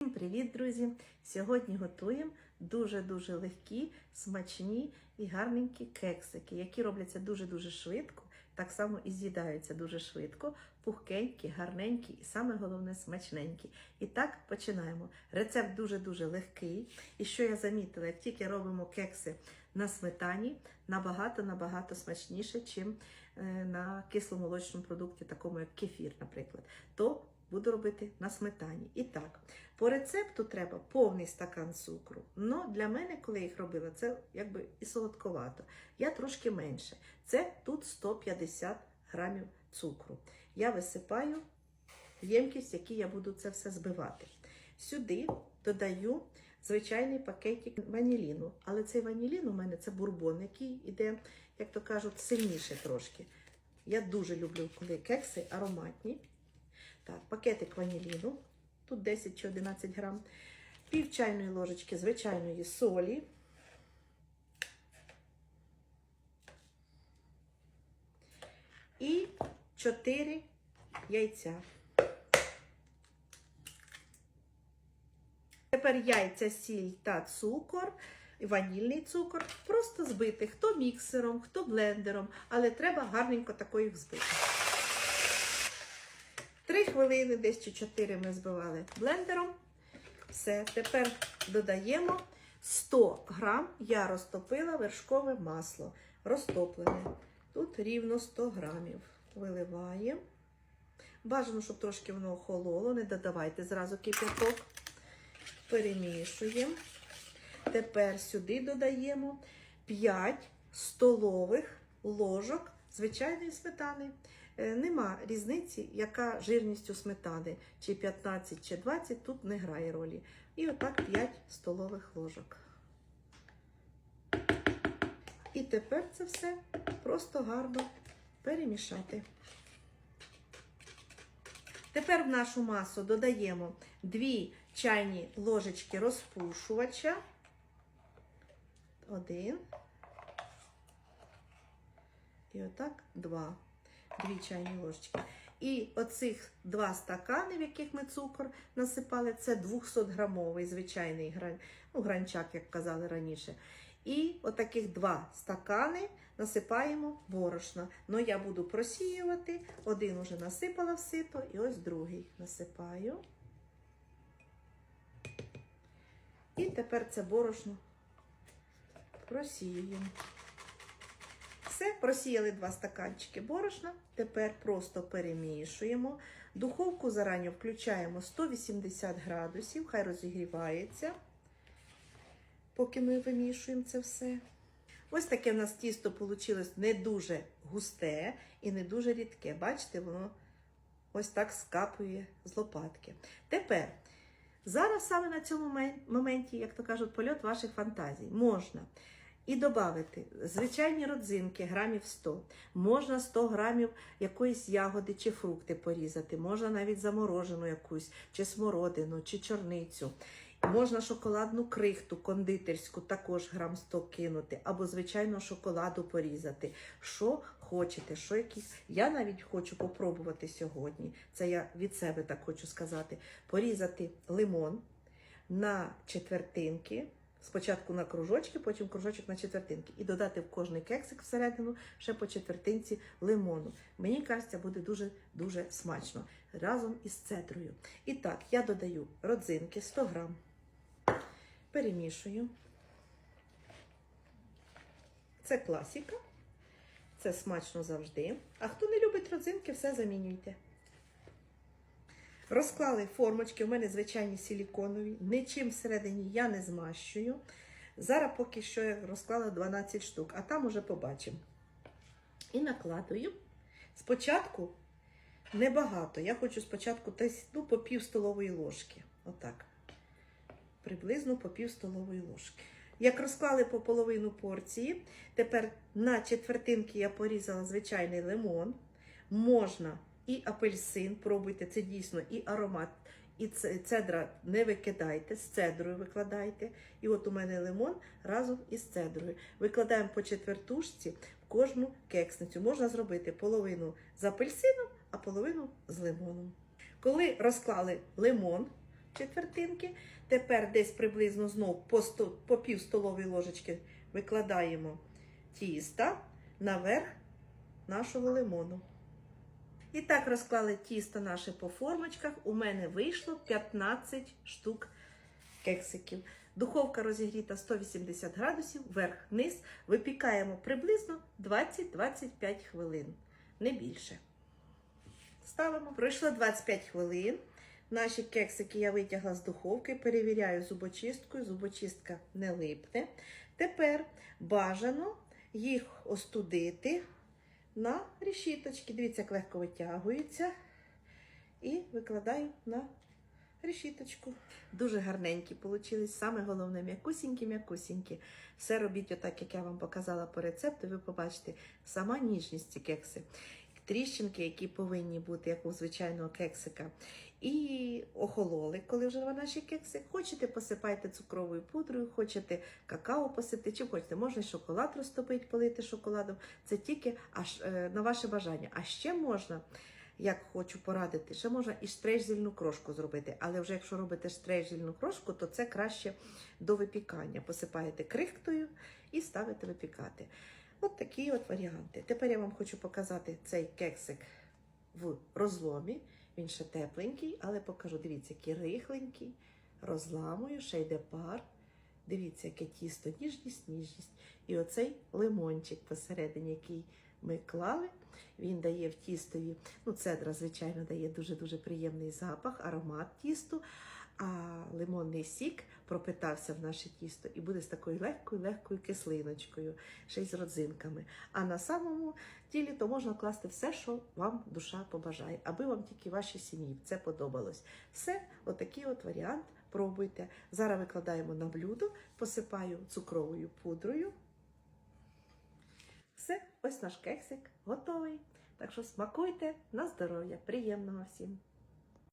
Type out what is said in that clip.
Всім привіт, друзі! Сьогодні готуємо дуже-дуже легкі, смачні і гарненькі кексики, які робляться дуже-дуже швидко, так само і з'їдаються дуже швидко, пухкенькі, гарненькі і саме головне смачненькі. І так починаємо. Рецепт дуже-дуже легкий. І що я замітила, як тільки робимо кекси на сметані, набагато-набагато смачніше, чим е, на кисломолочному продукті, такому як кефір, наприклад. То буду робити на сметані. І так, по рецепту треба повний стакан цукру. Но для мене, коли їх робила, це якби і солодковато. Я трошки менше. Це тут 150 грамів цукру. Я висипаю ємкість, в якій я буду це все збивати. Сюди додаю звичайний пакетик ваніліну. Але цей ванілін у мене це бурбон, який іде, як то кажуть, сильніше трошки. Я дуже люблю, коли кекси ароматні. Так, пакетик ваніліну, тут 10 чи 11 грам, пів чайної ложечки звичайної солі. І 4 яйця. Тепер яйця, сіль та цукор, ванільний цукор. Просто збити. Хто міксером, хто блендером, але треба гарненько такою збити. Три хвилини, десь чи чотири ми збивали блендером. Все, тепер додаємо 100 грам. Я розтопила вершкове масло. Розтоплене. Тут рівно 100 грамів. Виливаємо. Бажано, щоб трошки воно охололо. Не додавайте зразу кип'яток. Перемішуємо. Тепер сюди додаємо 5 столових ложок звичайної сметани. Е, Нема різниці, яка жирність у сметани, чи 15, чи 20, тут не грає ролі. І отак 5 столових ложок. І тепер це все просто гарно перемішати. Тепер в нашу масу додаємо 2 чайні ложечки розпушувача. Один. І отак два. Дві чайні ложечки. І оцих два стакани, в яких ми цукор насипали, це 200-грамовий звичайний грань, ну, гранчак, як казали раніше. І отаких два стакани насипаємо борошна. Ну, я буду просіювати. Один уже насипала в сито, і ось другий насипаю. І тепер це борошно просіюємо. Все, просіяли два стаканчики борошна. Тепер просто перемішуємо. Духовку зарані включаємо 180 градусів, хай розігрівається, поки ми вимішуємо це все. Ось таке в нас тісто вийшло не дуже густе і не дуже рідке. Бачите, воно ось так скапує з лопатки. Тепер, зараз саме на цьому моменті, як то кажуть, польот ваших фантазій, можна і додати звичайні родзинки, грамів 100. Можна 100 грамів якоїсь ягоди чи фрукти порізати, можна навіть заморожену якусь, чи смородину, чи чорницю. Можна шоколадну крихту кондитерську, також грам 100 кинути, або, звичайно, шоколаду порізати. Що хочете, що якісь. Я навіть хочу попробувати сьогодні. Це я від себе так хочу сказати. Порізати лимон на четвертинки. Спочатку на кружочки, потім кружочок на четвертинки. І додати в кожний кексик всередину ще по четвертинці лимону. Мені кажеться, буде дуже-дуже смачно разом із цедрою. І так, я додаю родзинки 100 грам. Перемішую. Це класіка. Це смачно завжди. А хто не любить родзинки, все замінюйте. Розклали формочки, у мене звичайні силіконові, нічим всередині я не змащую. Зараз поки що я розклала 12 штук, а там уже побачимо. І накладую. Спочатку небагато. Я хочу спочатку десь ну, по пів столової ложки. Отак. Приблизно по пів столової ложки. Як розклали по половину порції, тепер на четвертинки я порізала звичайний лимон. Можна і апельсин, пробуйте, це дійсно і аромат, і цедра не викидайте, з цедрою викладайте. І от у мене лимон разом із цедрою. Викладаємо по четвертушці в кожну кексницю. Можна зробити половину з апельсином, а половину з лимоном. Коли розклали лимон, четвертинки. Тепер десь приблизно знов по, сто, по пів столової ложечки викладаємо тіста наверх нашого лимону. І так розклали тісто наше по формочках. У мене вийшло 15 штук кексиків. Духовка розігріта 180 градусів, вверх-вниз. Випікаємо приблизно 20-25 хвилин, не більше. Ставимо. Пройшло 25 хвилин. Наші кексики я витягла з духовки, перевіряю зубочисткою, зубочистка не липне. Тепер бажано їх остудити на решіточки. Дивіться, як легко витягується. І викладаю на решіточку. Дуже гарненькі получились. Саме головне м'якусінькі, м'якусінькі. Все робіть отак, як я вам показала по рецепту. Ви побачите сама ніжність ці кекси. Тріщинки, які повинні бути, як у звичайного кексика. І охололи, коли вже наші кекси. Хочете, посипайте цукровою пудрою, хочете какао посипати, чи хочете, можна шоколад розтопити, полити шоколадом. Це тільки аж е, на ваше бажання. А ще можна, як хочу порадити, ще можна і штрейзельну крошку зробити. Але вже якщо робите штрейзельну крошку, то це краще до випікання. Посипаєте крихтою і ставите випікати. От такі от варіанти. Тепер я вам хочу показати цей кексик в розломі. Він ще тепленький, але покажу. Дивіться, який рихленький. Розламую, ще йде пар. Дивіться, яке тісто, ніжність, ніжність. І оцей лимончик посередині, який ми клали, він дає в тістові. Ну, цедра, звичайно, дає дуже-дуже приємний запах, аромат тісту. А лимонний сік пропитався в наше тісто і буде з такою легкою, легкою кислиночкою, ще й з родзинками. А на самому тілі то можна класти все, що вам душа побажає, аби вам тільки вашій сім'ї це подобалось. Все, отакий от варіант. Пробуйте. Зараз викладаємо на блюдо, посипаю цукровою пудрою. Все, ось наш кексик готовий. Так що смакуйте на здоров'я. Приємного всім!